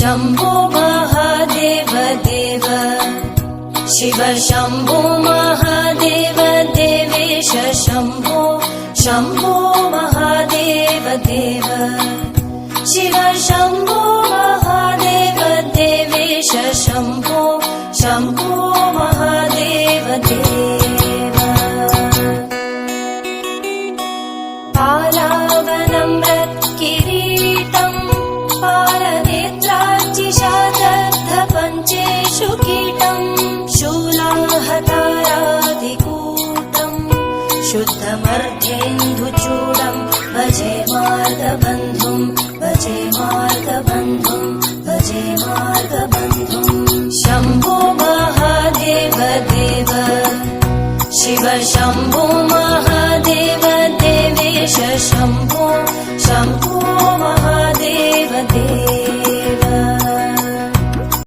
शम्भो महादेव देव। शिव शम्भो महादेव देवेश शम्भो शम्भो महादेव देव। शिव शम्भो महादेव देवेश शम्भो शम्भो महादेव देव। पालावनं किरीटम् पालनेत्रार्चिषादग्धपञ्चेषु कीटम् शूलाहतारादिकूटम् शुद्धमर्धेन्दुचूडम् भजे मार्गबन्धुम् भजे मार्गबन्धुम् भजे मार्गबन्धुम् शम्भो महादेव देव। शिव शम्भो महादेव देवेश शम्भो। शम्भो